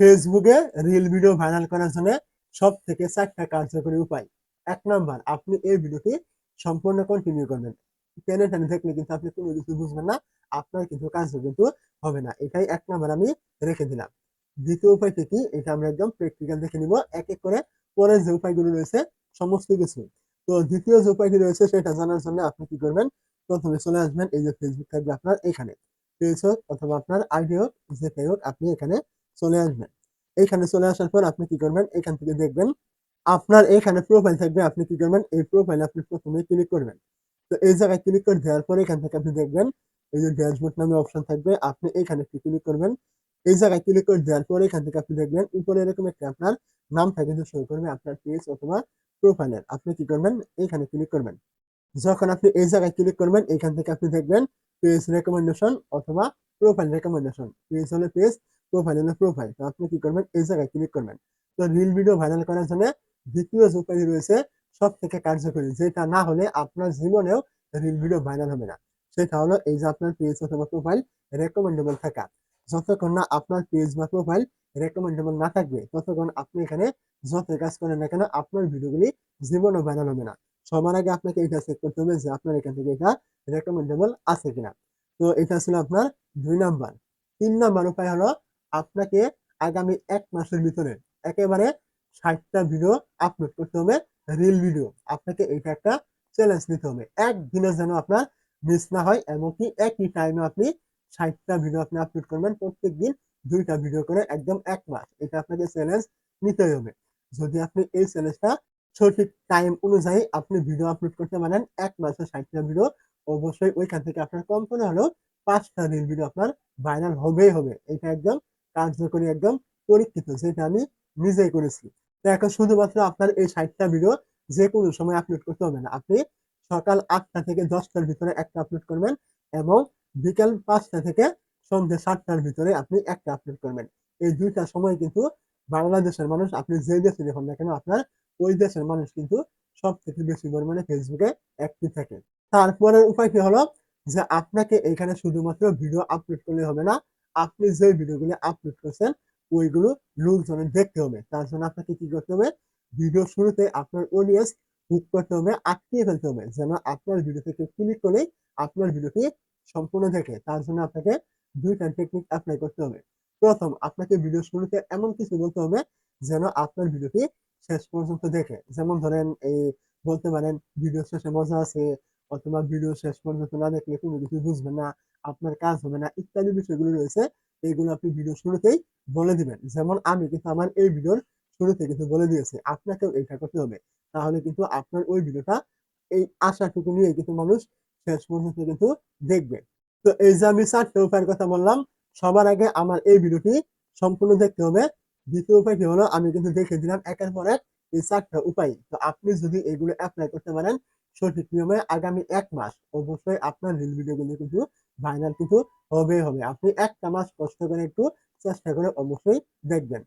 ফেসবুকে reel video viral করার জন্য সব থেকে চারটা কার্যকরী উপায়। এক নাম্বার, আপনি এই ভিডিওটি সম্পূর্ণ কন্টিনিউ করবেন। টেনে টেনে দেখলে কিন্তু আপনি কোনো কিছু বুঝবেন না, আপনার কিন্তু কাজ কিন্তু হবে না। এটাই এক নাম্বার আমি রেখে দিলাম। দ্বিতীয় উপায়টি কি? এটা আমরা একদম প্র্যাকটিক্যাল দেখে নিব। এক এক করে পরের যে উপায়গুলো রয়েছে, সমস্ত কিছু। তো দ্বিতীয় যে উপায়টি রয়েছে, সেটা জানার জন্য আপনি কি করবেন? প্রথমে চলে আসবেন এই যে ফেসবুক থাকবে আপনার এখানে। পেজ হোক অথবা আপনার আইডি হোক যেটাই হোক, আপনি এখানে চলে আসবেন এইখানে চলে আসার পর আপনি কি করবেন? এখান থেকে দেখবেন আপনার এখানে প্রোফাইল থাকবে, আপনি কি করবেন? এই প্রোফাইলে আপনি প্রথমে ক্লিক করবেন। তো এই জায়গায় ক্লিক করে দেওয়ার পর এখান থেকে আপনি দেখবেন এই যে ড্যাশবোর্ড নামে অপশন থাকবে, আপনি এখানে একটু ক্লিক করবেন। এই জায়গায় ক্লিক করে দেওয়ার পর এখান থেকে আপনি দেখবেন উপরে এরকম একটা আপনার নামটা কিন্তু শো করবে, আপনার পেজ অথবা প্রোফাইলের আপনি কি করবেন? এখানে ক্লিক করবেন। যখন আপনি এই জায়গায় ক্লিক করবেন, এখান থেকে আপনি দেখবেন পেজ রেকমেন্ডেশন অথবা প্রোফাইল রেকমেন্ডেশন পেজ হলে পেজ প্রোফাইল হলে প্রোফাইল তো আপনি কি করবেন? এই জায়গায় ক্লিক করবেন। তো রিল ভিডিও ভাইরাল করার জন্য দ্বিতীয় যে উপায় রয়েছে সব থেকে কার্যকরী, যেটা না হলে আপনার জীবনেও রিল ভিডিও ভাইরাল হবে না। সেটা হলো এই যে আপনার পেজ অথবা প্রোফাইল রেকমেন্ডেবল থাকা। যতক্ষণ না আপনার পেজ বা প্রোফাইল রেকমেন্ডেবল না থাকবে, ততক্ষণ আপনি এখানে যত কাজ করেন না কেন, আপনার ভিডিওগুলি জীবনও ভাইরাল হবে না। সবার আগে আপনাকে এটা চেক করতে হবে যে আপনার এখান থেকে এটা রেকমেন্ডেবল আছে কিনা। তো এটা ছিল আপনার দুই নাম্বার। তিন নাম্বার উপায় হলো আপনাকে আগামী এক মাসের ভিতরে একেবারে ষাটটা ভিডিও আপলোড করতে হবে রিল ভিডিও আপনাকে এটা একটা চ্যালেঞ্জ নিতে হবে। একদিনে যেন আপনার মিস না হয়, এমনকি একই টাইমে আপনি ষাটটা ভিডিও আপনি আপলোড করবেন প্রত্যেক দিন দুইটা ভিডিও করে একদম এক মাস। এটা আপনাকে চ্যালেঞ্জ নিতে হবে। যদি আপনি এই চ্যালেঞ্জটা সঠিক টাইম অনুযায়ী আপনি ভিডিও আপলোড করতে পারেন, এক মাসে ষাটটা ভিডিও অবশ্যই ওইখান থেকে আপনার কম করে হলেও পাঁচটা রিল ভিডিও আপনার ভাইরাল হবেই হবে। এটা একদম কার্যকরী একদম পরীক্ষিত, যেটা আমি নিজেই করেছি। তো এখন শুধুমাত্র আপনার এই ষাটটা ভিডিও যে কোনো সময় আপলোড করতে হবে না। আপনি সকাল আটটা থেকে দশটার ভিতরে একটা আপলোড করবেন এবং বিকাল পাঁচটা থেকে সন্ধ্যে সাতটার ভিতরে আপনি একটা আপলোড করবেন। এই দুইটা সময় কিন্তু বাংলাদেশের মানুষ, আপনি যে দেশে দেখুন না কেন আপনার, ওই দেশের মানুষ কিন্তু সব থেকে বেশি পরিমাণে ফেসবুকে অ্যাক্টিভ থাকে। তারপরের উপায়টি হলো? যে আপনাকে এখানে শুধুমাত্র ভিডিও আপলোড করলে হবে না আপনি যে ভিডিওগুলো আপলোড করছেন, ওইগুলো লোকজনের দেখতে হবে। তার জন্য আপনাকে কি করতে হবে? ভিডিও শুরুতে আপনার অডিয়েন্স হুক করতে হবে, আটকিয়ে ফেলতে হবে, যেন আপনার ভিডিও থেকে ক্লিক করে আপনার ভিডিওটি সম্পূর্ণ দেখে। তার জন্য আপনাকে দুইটা টেকনিক অ্যাপ্লাই করতে হবে। প্রথম, আপনাকে ভিডিও শুরুতে এমন কিছু বলতে হবে, যেন আপনার ভিডিওটি শেষ পর্যন্ত দেখে। যেমন ধরেন, এই বলতে পারেন, ভিডিও শেষে মজা আছে, অথবা ভিডিও শেষ পর্যন্ত না দেখলে কোনো কিছু বুঝবেন না। আপনার কাজ হবে না, ইত্যাদি বিষয়গুলো রয়েছে এইগুলো আপনি ভিডিও শুরুতেই বলে দিবেন। যেমন আমি কিন্তু আমার এই ভিডিওর শুরুতে কিন্তু বলে দিয়েছি, আপনাকেও এটা করতে হবে। তাহলে কিন্তু আপনার ওই ভিডিওটা এই আশাটুকু নিয়ে কিন্তু মানুষ শেষ পর্যন্ত কিন্তু দেখবে। তো এই যে আমি চারটে উপায়ের কথা বললাম, সবার আগে আমার এই ভিডিওটি সম্পূর্ণ দেখতে হবে। দ্বিতীয় উপায়টি হলো, আমি কিন্তু দেখে দিলাম একের পর এক এই চারটা উপায়। তো আপনি যদি এগুলো অ্যাপ্লাই করতে পারেন সঠিক নিয়মে আগামী এক মাস অবশ্যই আপনার রিল ভিডিওগুলো কিন্তু ভাইরাল কিন্তু হবেই হবে। আপনি একটা মাস কষ্ট করে একটু চেষ্টা করে অবশ্যই দেখবেন।